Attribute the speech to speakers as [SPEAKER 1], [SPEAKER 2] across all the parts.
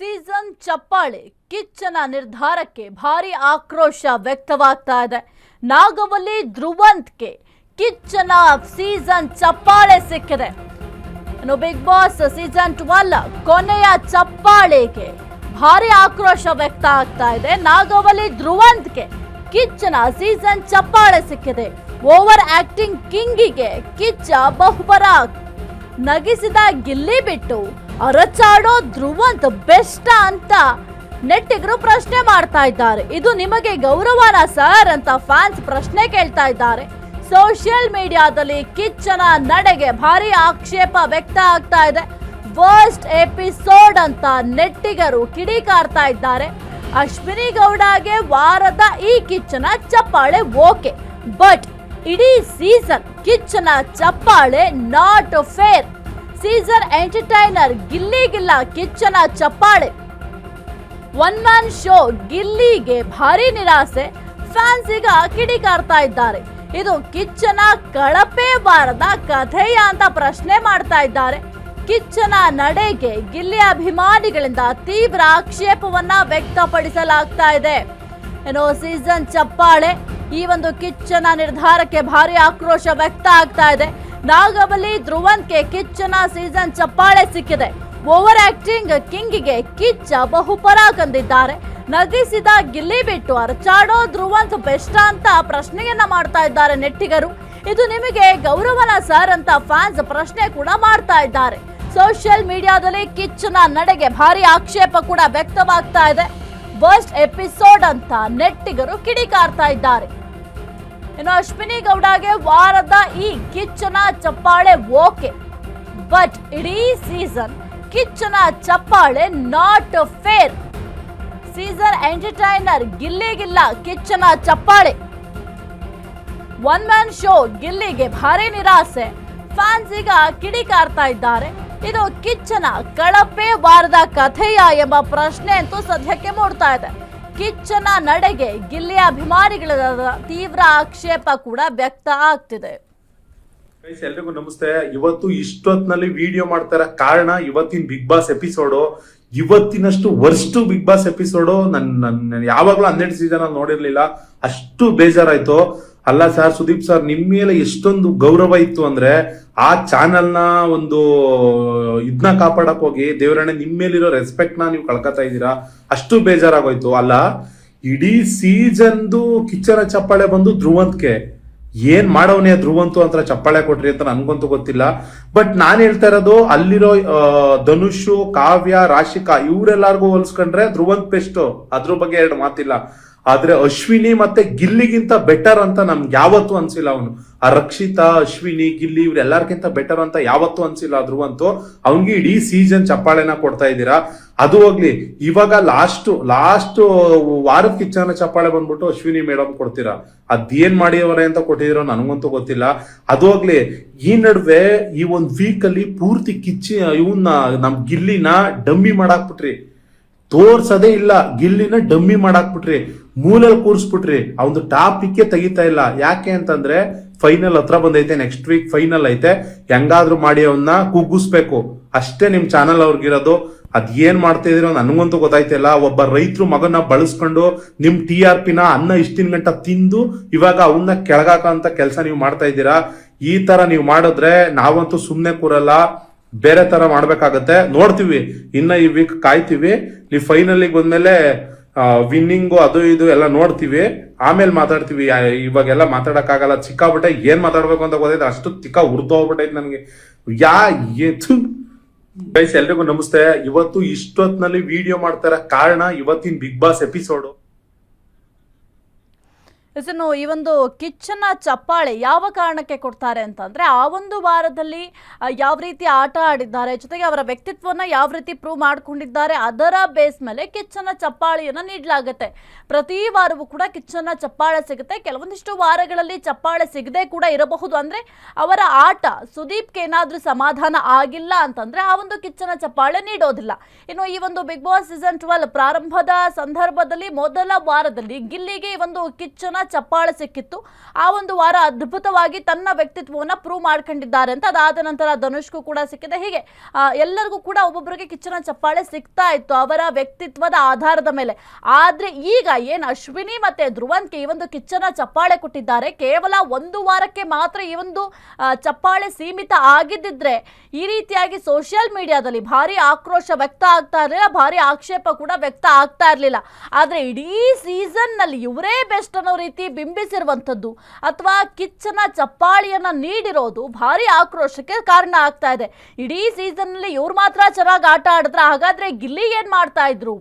[SPEAKER 1] Season ಚಪ್ಪಾಳೆ ಕಿಚ್ಚನ ನಿರ್ಧಾರಕ್ಕೆ ಭಾರಿ ಆಕ್ರೋಶ ವ್ಯಕ್ತವಾಗ್ತಾ ಇದೆ. ನಾಗವಲ್ಲಿ ಧ್ರುವಂತ್ಗೆ ಕಿಚ್ಚನ ಸೀಸನ್ ಚಪ್ಪಾಳೆ ಸಿಕ್ಕಿದೆ. ಬಿಗ್ ಬಾಸ್ ಸೀಸನ್ ಟ್ವೆಲ್ ಕೊನೆಯ ಚಪ್ಪಾಳೆಗೆ ಭಾರಿ ಆಕ್ರೋಶ ವ್ಯಕ್ತ ಆಗ್ತಾ ಇದೆ. ನಾಗವಲ್ಲಿ ಧ್ರುವಂತ್ಗೆ ಕಿಚ್ಚನ ಸೀಸನ್ ಚಪ್ಪಾಳೆ ಸಿಕ್ಕಿದೆ. ಓವರ್ ಆಕ್ಟಿಂಗ್ ಕಿಂಗಿಗೆ ಕಿಚ್ಚ ಬಹುಪರಾಕ್ ನಗಿಸಿದ ಗಿಲ್ಲಿ ಬಿಟ್ಟು ಅರಚಾಡೋ ಧ್ರುವಂತ್ ಬೆಸ್ಟ್ ಅಂತ ನೆಟ್ಟಿಗರು ಪ್ರಶ್ನೆ ಮಾಡ್ತಾ ಇದ್ದಾರೆ. ಇದು ನಿಮಗೆ ಗೌರವನ ಸರ್ ಅಂತ ಫ್ಯಾನ್ಸ್ ಪ್ರಶ್ನೆ ಕೇಳ್ತಾ ಇದ್ದಾರೆ. ಸೋಷಿಯಲ್ ಮೀಡಿಯಾದಲ್ಲಿ ಕಿಚ್ಚನ ನಡೆಗೆ ಭಾರಿ ಆಕ್ಷೇಪ ವ್ಯಕ್ತ ಆಗ್ತಾ ಇದೆ. ವರ್ಸ್ಟ್ ಎಪಿಸೋಡ್ ಅಂತ ನೆಟ್ಟಿಗರು ಕಿಡಿಕಾರ್ತಾ ಇದ್ದಾರೆ. ಅಶ್ವಿನಿ ಗೌಡಗೆ ವಾರದ ಈ ಕಿಚ್ಚನ ಚಪ್ಪಾಳೆ ಓಕೆ. ಬಟ್ ಇಡೀ ಸೀಸನ್ ಕಿಚ್ಚನ ಚಪ್ಪಾಳೆ ನಾಟ್ ಫೇರ್ ಸೀಸನ್ ಎಂಟರ್ಟೈನರ್ ಗಿಲ್ಲಿಗಿಲ್ಲ ಕಿಚ್ಚನ ಚಪ್ಪಾಳೆ. ಒನ್ ಮ್ಯಾನ್ ಶೋ ಗಿಲ್ಲಿಗೆ ಭಾರಿ ನಿರಾಸೆ. ಫ್ಯಾನ್ಸ್ ಈಗ ಕಿಡಿಕಾರ್ತಾ ಇದ್ದಾರೆ. ಇದು ಕಿಚ್ಚನ ಕಳಪೆ ಬಾರದ ಕಥೆಯ ಅಂತ ಪ್ರಶ್ನೆ ಮಾಡ್ತಾ ಇದ್ದಾರೆ. ಕಿಚ್ಚನ ನಡೆಗೆ ಗಿಲ್ಲಿ ಅಭಿಮಾನಿಗಳಿಂದ ತೀವ್ರ ಆಕ್ಷೇಪವನ್ನ ವ್ಯಕ್ತಪಡಿಸಲಾಗ್ತಾ ಇದೆ. ಏನೋ ಸೀಸನ್ ಚಪ್ಪಾಳೆ. ಈ ಒಂದು ಕಿಚ್ಚನ ನಿರ್ಧಾರಕ್ಕೆ ಭಾರಿ ಆಕ್ರೋಶ ವ್ಯಕ್ತ ಆಗ್ತಾ ಇದೆ. ನಾಗಬಲಿ ಧ್ರುವಂತ್ಗೆ ಕಿಚ್ಚನ ಸೀಸನ್ ಚಪ್ಪಾಳೆ ಸಿಕ್ಕಿದೆ. ಓವರ್ ಆಕ್ಟಿಂಗ್ ಕಿಂಗಿಗೆ ಕಿಚ್ಚ ಬಹುಪರ ಕಂದಿದ್ದಾರೆ ನಗಿಸಿದ ಗಿಲ್ಲಿ ಬಿಟ್ಟು ಅರಚಾಡೋ ಧ್ರುವಂತ್ ಬೆಸ್ಟ್ ಅಂತ ಪ್ರಶ್ನೆಯನ್ನ ಮಾಡ್ತಾ ಇದ್ದಾರೆ ನೆಟ್ಟಿಗರು. ಇದು ನಿಮಗೆ ಗೌರವನ ಸರ್ ಅಂತ ಫ್ಯಾನ್ಸ್ ಪ್ರಶ್ನೆ ಕೂಡ ಮಾಡ್ತಾ ಇದ್ದಾರೆ. ಸೋಷಿಯಲ್ ಮೀಡಿಯಾದಲ್ಲಿ ಕಿಚ್ಚನ ನಡೆಗೆ ಭಾರಿ ಆಕ್ಷೇಪ ಕೂಡ ವ್ಯಕ್ತವಾಗ್ತಾ ಇದೆ. ಬಸ್ಟ್ ಎಪಿಸೋಡ್ ಅಂತ ನೆಟ್ಟಿಗರು ಕಿಡಿಕಾರ್ತಾ ಇದ್ದಾರೆ. ಇನ್ನು ಅಶ್ವಿನಿ ಗೌಡಗೆ ವಾರದ ಈ ಕಿಚ್ಚನ ಚಪ್ಪಾಳೆ ಓಕೆ. ಬಟ್ ಇಡೀ ಸೀಸನ್ ಕಿಚ್ಚನ ಚಪ್ಪಾಳೆ ನಾಟ್ ಫೇರ್. ಸೀಸನ್ ಎಂಟರ್ಟೈನರ್ ಗಿಲ್ಲಿಗಿಲ್ಲ ಕಿಚ್ಚನ ಚಪ್ಪಾಳೆ. ಒನ್ ಮ್ಯಾನ್ ಶೋ ಗಿಲ್ಲಿಗೆ ಭಾರಿ ನಿರಾಸೆ. ಫ್ಯಾನ್ಸ್ ಈಗ ಕಿಡಿಕಾರ್ತಾ ಇದ್ದಾರೆ. ಇದು ಕಿಚ್ಚನ ಕಳಪೆ ವಾರದ ಕಥೆಯ ಎಂಬ ಪ್ರಶ್ನೆ ಅಂತೂ ಸದ್ಯಕ್ಕೆ ಮೂಡ್ತಾ ಇದೆ. ಕಿಚ್ಚನ ನಡೆಗೆ ಗಿಲ್ಲಿ ಅಭಿಮಾನಿಗಳ ತೀವ್ರ ಆಕ್ಷೇಪ ಕೂಡ ವ್ಯಕ್ತ ಆಗ್ತಿದೆ.
[SPEAKER 2] ಎಲ್ರಿಗೂ ನಮಸ್ತೆ. ಇವತ್ತು ಇಷ್ಟೊತ್ತಿನಲ್ಲಿ ವಿಡಿಯೋ ಮಾಡ್ತಾರ ಕಾರಣ ಇವತ್ತಿನ ಬಿಗ್ ಬಾಸ್ ಎಪಿಸೋಡು ಇವತ್ತಿನಷ್ಟು ವರ್ಸ್ಟ್ ಬಿಗ್ ಬಾಸ್ ಎಪಿಸೋಡು ನನ್ನ ನನ್ ಯಾವಾಗ್ಲೂ ಹನ್ನೆರಡು ಸೀಸನ್ ನೋಡಿರ್ಲಿಲ್ಲ. ಅಷ್ಟು ಬೇಜಾರಾಯ್ತು. ಅಲ್ಲ ಸರ್, ಸುದೀಪ್ ಸರ್, ನಿಮ್ ಮೇಲೆ ಎಷ್ಟೊಂದು ಗೌರವ ಇತ್ತು ಅಂದ್ರೆ ಆ ಚಾನೆಲ್ನ ಒಂದು ಇದನ್ನ ಕಾಪಾಡಕ್ ಹೋಗಿ ದೇವರಣ್ಣ ನಿಮ್ ಮೇಲಿರೋ ನ ನೀವು ಕಳ್ಕೊತಾ ಇದ್ದೀರಾ? ಅಷ್ಟು ಬೇಜಾರಾಗೋಯ್ತು. ಅಲ್ಲ, ಇಡೀ ಸೀಸನ್ದು ಕಿಚ್ಚನ ಚಪ್ಪಾಳೆ ಬಂದು ಧ್ರುವಂತ್ಗೆ. ಏನ್ ಮಾಡವನೇ ಧ್ರುವಂತು ಅಂತ ಚಪ್ಪಾಳೆ ಕೊಟ್ರಿ ಅಂತ ನನ್ಗಂತೂ ಗೊತ್ತಿಲ್ಲ. ಬಟ್ ನಾನ್ ಹೇಳ್ತಾ ಇರೋದು, ಅಲ್ಲಿರೋ ಧನುಷು, ಕಾವ್ಯ, ರಾಶಿಕಾ, ಇವ್ರೆಲ್ಲಾರ್ಗು ಹೋಲಿಸ್ಕೊಂಡ್ರೆ ಧ್ರುವಂತ್ ಬೆಸ್ಟ್ ಅದ್ರ ಬಗ್ಗೆ ಎರಡು ಮಾತಿಲ್ಲ. ಆದ್ರೆ ಅಶ್ವಿನಿ ಮತ್ತೆ ಗಿಲ್ಲಿಗಿಂತ ಬೆಟರ್ ಅಂತ ನಮ್ಗೆ ಯಾವತ್ತು ಅನ್ಸಿಲ್ಲ ಅವನು. ಆ ರಕ್ಷಿತಾ, ಅಶ್ವಿನಿ, ಗಿಲ್ಲಿ ಇವ್ರೆಲ್ಲರಿಗಿಂತ ಬೆಟರ್ ಅಂತ ಯಾವತ್ತೂ ಅನ್ಸಿಲ್ಲ. ಧ್ರುವಂತು ಅವನ್ಗೆ ಇಡೀ ಸೀಸನ್ ಚಪ್ಪಾಳೆನ ಕೊಡ್ತಾ ಇದ್ದೀರಾ. ಅದು ಹೋಗ್ಲಿ, ಇವಾಗ ಲಾಸ್ಟ್ ಲಾಸ್ಟ್ ವಾರದ ಕಿಚ್ಚನ ಚಪ್ಪಾಳೆ ಬಂದ್ಬಿಟ್ಟು ಅಶ್ವಿನಿ ಮೇಡಮ್ ಕೊಡ್ತೀರಾ? ಅದೇನ್ ಮಾಡಿಯವರೇ ಅಂತ ಕೊಟ್ಟಿದಿರೋ ನನಗಂತೂ ಗೊತ್ತಿಲ್ಲ. ಅದು ಹೋಗ್ಲಿ, ಈ ನಡುವೆ ಈ ಒಂದ್ ವೀಕ್ ಅಲ್ಲಿ ಪೂರ್ತಿ ಕಿಚ್ಚಿ ಇವನ್ನ ನಮ್ ಗಿಲ್ಲಿನ ಡಮ್ಮಿ ಮಾಡಾಕ್ಬಿಟ್ರಿ. ತೋರ್ಸದೇ ಇಲ್ಲ. ಗಿಲ್ಲಿನ ಡಮ್ಮಿ ಮಾಡಾಕ್ಬಿಟ್ರಿ. ಮೂಲಲ್ಲಿ ಕೂರಿಸ್ಬಿಟ್ರಿ. ಅವನು ಟಾಪಿಕ್ಕೇ ತೆಗಿತಾ ಇಲ್ಲ. ಯಾಕೆ ಅಂತಂದ್ರೆ ಫೈನಲ್ ಹತ್ರ ಬಂದೈತೆ. ನೆಕ್ಸ್ಟ್ ವೀಕ್ ಫೈನಲ್ ಐತೆ. ಹೆಂಗಾದ್ರೂ ಮಾಡಿ ಅವನ್ನ ಕುಗ್ಗಿಸ್ಬೇಕು. ಅಷ್ಟೇ ನಿಮ್ ಚಾನಲ್ ಅವ್ರಿಗಿರೋದು. ಅದ್ ಏನ್ ಮಾಡ್ತಾ ಇದೀರೋ ನನಗಂತೂ ಗೊತ್ತಾಯ್ತಿಲ್ಲ. ಒಬ್ಬ ರೈತರು ಮಗನ ಬಳಸ್ಕೊಂಡು ನಿಮ್ ಟಿ ಆರ್ ಪಿನ ಅನ್ನ ಇಷ್ಟಿನ ಗಂಟ ತಿಂದು ಇವಾಗ ಅವನ್ನ ಕೆಳಗಾಕ ಅಂತ ಕೆಲಸ ನೀವು ಮಾಡ್ತಾ ಇದ್ದೀರಾ? ಈ ತರ ನೀವು ಮಾಡಿದ್ರೆ ನಾವಂತೂ ಸುಮ್ಮನೆ ಕೂರಲ್ಲ. ಬೇರೆ ತರ ಮಾಡ್ಬೇಕಾಗತ್ತೆ. ನೋಡ್ತೀವಿ. ಇನ್ನ ಈ ವೀಕ್ ಕಾಯ್ತೀವಿ. ನೀವು ಫೈನಲಿಗೆ ಬಂದ್ಮೇಲೆ ವಿನ್ನಿಂಗು ಅದು ಇದು ಎಲ್ಲ ನೋಡ್ತೀವಿ. ಆಮೇಲೆ ಮಾತಾಡ್ತೀವಿ. ಇವಾಗೆಲ್ಲ ಮಾತಾಡಕ್ಕಾಗಲ್ಲ. ಚಿಕ್ಕಾಬಿಟ್ಟೆ ಏನ್ ಮಾತಾಡ್ಬೇಕು ಅಂತ ಗೊತ್ತಾಯ್ತು. ಅಷ್ಟು ತಿಕ್ಕ ಉರ್ದೋಗ್ಬಿಟ್ಟೈತೆ ನನಗೆ. ಯಾ ಏತು ಗೈಸ್, ಎಲ್ರಿಗೂ ನಮಸ್ತೆ. ಇವತ್ತು ಇಷ್ಟೊತ್ತಿನಲ್ಲಿ ವಿಡಿಯೋ ಮಾಡ್ತಾರ ಕಾರಣ ಇವತ್ತಿನ ಬಿಗ್ ಬಾಸ್ ಎಪಿಸೋಡು
[SPEAKER 1] ಇನ್ನು ಈ ಒಂದು ಕಿಚ್ಚನ ಚಪ್ಪಾಳೆ ಯಾವ ಕಾರಣಕ್ಕೆ ಕೊಡ್ತಾರೆ ಅಂತಂದ್ರೆ, ಆ ಒಂದು ವಾರದಲ್ಲಿ ಯಾವ ರೀತಿ ಆಟ ಆಡಿದ್ದಾರೆ, ಜೊತೆಗೆ ಅವರ ವ್ಯಕ್ತಿತ್ವವನ್ನ ಯಾವ ರೀತಿ ಪ್ರೂವ್ ಮಾಡ್ಕೊಂಡಿದ್ದಾರೆ, ಅದರ ಬೇಸ್ ಮೇಲೆ ಕಿಚ್ಚನ ಚಪ್ಪಾಳೆಯನ್ನು ನೀಡಲಾಗುತ್ತೆ. ಪ್ರತಿ ವಾರವೂ ಕೂಡ ಕಿಚ್ಚನ ಚಪ್ಪಾಳೆ ಸಿಗುತ್ತೆ. ಕೆಲವೊಂದಿಷ್ಟು ವಾರಗಳಲ್ಲಿ ಚಪ್ಪಾಳೆ ಸಿಗದೆ ಕೂಡ ಇರಬಹುದು. ಅಂದ್ರೆ, ಅವರ ಆಟ ಸುದೀಪ್ಗೆ ಏನಾದ್ರೂ ಸಮಾಧಾನ ಆಗಿಲ್ಲ ಅಂತಂದ್ರೆ, ಆ ಒಂದು ಕಿಚ್ಚನ ಚಪ್ಪಾಳೆ ನೀಡೋದಿಲ್ಲ. ಇನ್ನು ಈ ಒಂದು ಬಿಗ್ ಬಾಸ್ ಸೀಸನ್ ಟ್ವೆಲ್ ಪ್ರಾರಂಭದ ಸಂದರ್ಭದಲ್ಲಿ ಮೊದಲ ವಾರದಲ್ಲಿ ಗಿಲ್ಲಿಗೆ ಈ ಒಂದು ಕಿಚ್ಚನ ಚಪ್ಪಾಳೆ ಸಿಕ್ಕಿತ್ತು. ಆ ಒಂದು ವಾರ ಅದ್ಭುತವಾಗಿ ತನ್ನ ವ್ಯಕ್ತಿತ್ವವನ್ನು ಪ್ರೂವ್ ಮಾಡ್ಕೊಂಡಿದ್ದಾರೆ ಅಂತ ಅದಾದ ನಂತರ ಧನುಷ್ಗೂ ಕೂಡ ಸಿಕ್ಕಿದೆ. ಹೀಗೆ ಎಲ್ಲರಿಗೂ ಕೂಡ ಒಬ್ಬೊಬ್ಬರಿಗೆ ಕಿಚ್ಚನ ಚಪ್ಪಾಳೆ ಸಿಗ್ತಾ ಇತ್ತು ಅವರ ವ್ಯಕ್ತಿತ್ವದ ಆಧಾರದ ಮೇಲೆ. ಆದ್ರೆ ಈಗ ಏನು ಅಶ್ವಿನಿ ಮತ್ತೆ ಧ್ರುವಂತ್ಗೆ ಈ ಒಂದು ಕಿಚ್ಚನ ಚಪ್ಪಾಳೆ ಕೊಟ್ಟಿದ್ದಾರೆ. ಕೇವಲ ಒಂದು ವಾರಕ್ಕೆ ಮಾತ್ರ ಈ ಒಂದು ಚಪ್ಪಾಳೆ ಸೀಮಿತ ಆಗಿದ್ದಿದ್ರೆ ಈ ರೀತಿಯಾಗಿ ಸೋಷಿಯಲ್ ಮೀಡಿಯಾದಲ್ಲಿ ಭಾರಿ ಆಕ್ರೋಶ ವ್ಯಕ್ತ ಆಗ್ತಾ ಇರಲಿಲ್ಲ. ಭಾರಿ ಆಕ್ಷೇಪ ಕೂಡ ವ್ಯಕ್ತ ಆಗ್ತಾ ಇರಲಿಲ್ಲ. ಆದ್ರೆ ಇಡೀ ಸೀಸನ್ನಲ್ಲಿ ಇವರೇ ಬೆಸ್ಟ್ ಅನ್ನೋ ರೀತಿ ಬಿಂಬಿಸಿರುವಂಥದ್ದು ಅಥವಾ ಕಿಚ್ಚನ ಚಪ್ಪಾಳಿಯನ್ನು ನೀಡಿರೋದು ಭಾರಿ ಆಕ್ರೋಶಕ್ಕೆ ಕಾರಣ ಆಗ್ತಾ ಇದೆ. ಇಡೀ ಸೀಸನ್ನಲ್ಲಿ ಇವ್ರು ಮಾತ್ರ ಚೆನ್ನಾಗಿ ಆಟ ಆಡಿದ್ರೆ ಹಾಗಾದ್ರೆ ಗಿಲ್ಲಿ ಏನು ಮಾಡ್ತಾ ಇದ್ರು?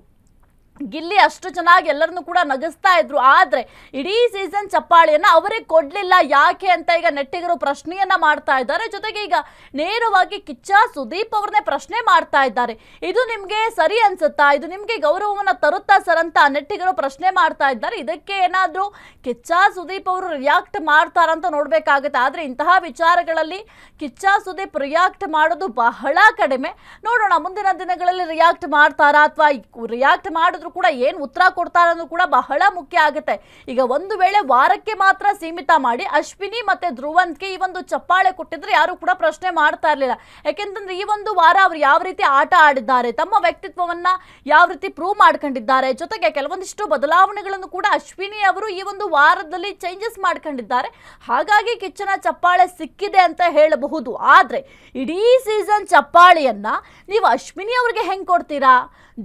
[SPEAKER 1] ಗಿಲ್ಲಿ ಅಷ್ಟು ಚೆನ್ನಾಗಿ ಎಲ್ಲರನ್ನು ಕೂಡ ನಗಿಸ್ತಾ ಇದ್ರು. ಆದ್ರೆ ಇಡೀ ಸೀಸನ್ ಚಪ್ಪಾಳಿಯನ್ನ ಅವರೇ ಕೊಡ್ಲಿಲ್ಲ. ಯಾಕೆ ಅಂತ ಈಗ ನೆಟ್ಟಿಗರು ಪ್ರಶ್ನೆಯನ್ನ ಮಾಡ್ತಾ ಇದ್ದಾರೆ. ಜೊತೆಗೆ ಈಗ ನೇರವಾಗಿ ಕಿಚ್ಚ ಸುದೀಪ್ ಅವ್ರನ್ನೇ ಪ್ರಶ್ನೆ ಮಾಡ್ತಾ ಇದ್ದಾರೆ. ಇದು ನಿಮ್ಗೆ ಸರಿ ಅನ್ಸುತ್ತಾ? ಇದು ನಿಮ್ಗೆ ಗೌರವವನ್ನ ತರುತ್ತಾ ಸರ್ ಅಂತ ನೆಟ್ಟಿಗರು ಪ್ರಶ್ನೆ ಮಾಡ್ತಾ ಇದ್ದಾರೆ. ಇದಕ್ಕೆ ಏನಾದರೂ ಕಿಚ್ಚ ಸುದೀಪ್ ಅವರು ರಿಯಾಕ್ಟ್ ಮಾಡ್ತಾರಂತ ನೋಡ್ಬೇಕಾಗುತ್ತೆ. ಆದ್ರೆ ಇಂತಹ ವಿಚಾರಗಳಲ್ಲಿ ಕಿಚ್ಚ ಸುದೀಪ್ ರಿಯಾಕ್ಟ್ ಮಾಡೋದು ಬಹಳ ಕಡಿಮೆ. ನೋಡೋಣ, ಮುಂದಿನ ದಿನಗಳಲ್ಲಿ ರಿಯಾಕ್ಟ್ ಮಾಡ್ತಾರಾ ಅಥವಾ ರಿಯಾಕ್ಟ್ ಮಾಡಿದ್ರು ಕೂಡ ಏನು ಉತ್ತರ ಕೊಡ್ತಾರ ಅನ್ನೋದು ಕೂಡ ಬಹಳ ಮುಖ್ಯ ಆಗುತ್ತೆ. ಈಗ ಒಂದು ವೇಳೆ ವಾರಕ್ಕೆ ಮಾತ್ರ ಸೀಮಿತ ಮಾಡಿ ಅಶ್ವಿನಿ ಮತ್ತೆ ಧ್ರುವಂತ್ಗೆ ಈ ಒಂದು ಚಪ್ಪಾಳೆ ಕೊಟ್ಟಿದ್ರೆ ಯಾರು ಕೂಡ ಪ್ರಶ್ನೆ ಮಾಡ್ತಾ ಇರಲಿಲ್ಲ. ಯಾಕೆಂತಂದ್ರೆ ಈ ಒಂದು ವಾರ ಅವರು ಯಾವ ರೀತಿ ಆಟ ಆಡಿದ್ದಾರೆ, ತಮ್ಮ ವ್ಯಕ್ತಿತ್ವವನ್ನ ಯಾವ ರೀತಿ ಪ್ರೂವ್ ಮಾಡ್ಕೊಂಡಿದ್ದಾರೆ, ಜೊತೆಗೆ ಕೆಲವೊಂದಿಷ್ಟು ಬದಲಾವಣೆಗಳನ್ನು ಕೂಡ ಅಶ್ವಿನಿ ಅವರು ಈ ಒಂದು ವಾರದಲ್ಲಿ ಚೇಂಜಸ್ ಮಾಡ್ಕೊಂಡಿದ್ದಾರೆ. ಹಾಗಾಗಿ ಕಿಚ್ಚನ ಚಪ್ಪಾಳೆ ಸಿಕ್ಕಿದೆ ಅಂತ ಹೇಳಬಹುದು. ಆದ್ರೆ ಇಡೀ ಸೀಸನ್ ಚಪ್ಪಾಳೆಯನ್ನ ನೀವು ಅಶ್ವಿನಿ ಅವ್ರಿಗೆ ಹೆಂಗ್ ಕೊಡ್ತೀರಾ?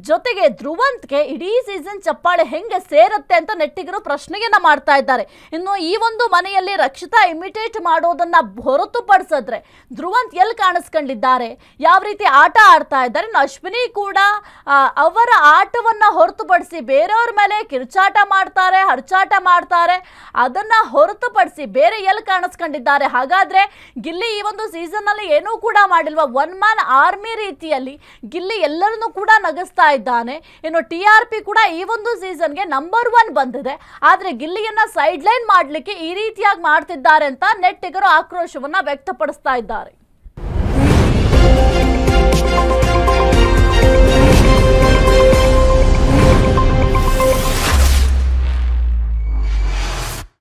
[SPEAKER 1] ಜೊತೆಗೆ ಧ್ರುವಂತ್ಗೆ ಇಡೀ ಸೀಸನ್ ಚಪ್ಪಾಳೆ ಹೆಂಗೆ ಸೇರುತ್ತೆ ಅಂತ ನೆಟ್ಟಿಗರು ಪ್ರಶ್ನೆಯನ್ನ ಮಾಡ್ತಾ ಇದ್ದಾರೆ. ಇನ್ನು ಈ ಒಂದು ಮನೆಯಲ್ಲಿ ರಕ್ಷಿತಾ ಇಮಿಟೇಟ್ ಮಾಡೋದನ್ನ ಹೊರತುಪಡಿಸಿದ್ರೆ ಧ್ರುವಂತ್ ಎಲ್ಲಿ ಕಾಣಿಸ್ಕೊಂಡಿದ್ದಾರೆ? ಯಾವ ರೀತಿ ಆಟ ಆಡ್ತಾ ಇದ್ದಾರೆ? ಇನ್ನು ಅಶ್ವಿನಿ ಕೂಡ ಅವರ ಆಟವನ್ನ ಹೊರತುಪಡಿಸಿ ಬೇರೆಯವ್ರ ಮೇಲೆ ಕಿರುಚಾಟ ಮಾಡ್ತಾರೆ, ಹರ್ಚಾಟ ಮಾಡ್ತಾರೆ. ಅದನ್ನ ಹೊರತುಪಡಿಸಿ ಬೇರೆ ಎಲ್ಲಿ ಕಾಣಿಸ್ಕೊಂಡಿದ್ದಾರೆ? ಹಾಗಾದ್ರೆ ಗಿಲ್ಲಿ ಈ ಒಂದು ಸೀಸನ್ ಅಲ್ಲಿ ಏನೂ ಕೂಡ ಮಾಡಿಲ್ವಾ? ಒನ್ ಮ್ಯಾನ್ ಆರ್ಮಿ ರೀತಿಯಲ್ಲಿ ಗಿಲ್ಲಿ ಎಲ್ಲರನ್ನೂ ಕೂಡ ನಗಿಸ್ತಾ ಇದ್ದಾನೆ. ಇನ್ನು ಟಿ ಆರ್ ಪಿ ಕೂಡ ಈ ಒಂದು ಸೀಸನ್ಗೆ ನಂಬರ್ ಒನ್ ಬಂದಿದೆ. ಆದ್ರೆ ಗಿಲ್ಲಿಯನ್ನ ಸೈಡ್ ಲೈನ್ ಮಾಡ್ಲಿಕ್ಕೆ ಈ ರೀತಿಯಾಗಿ ಮಾಡ್ತಿದ್ದಾರೆ ಅಂತ ನೆಟ್ಟಿಗರು ಆಕ್ರೋಶವನ್ನ ವ್ಯಕ್ತಪಡಿಸ್ತಾ ಇದ್ದಾರೆ.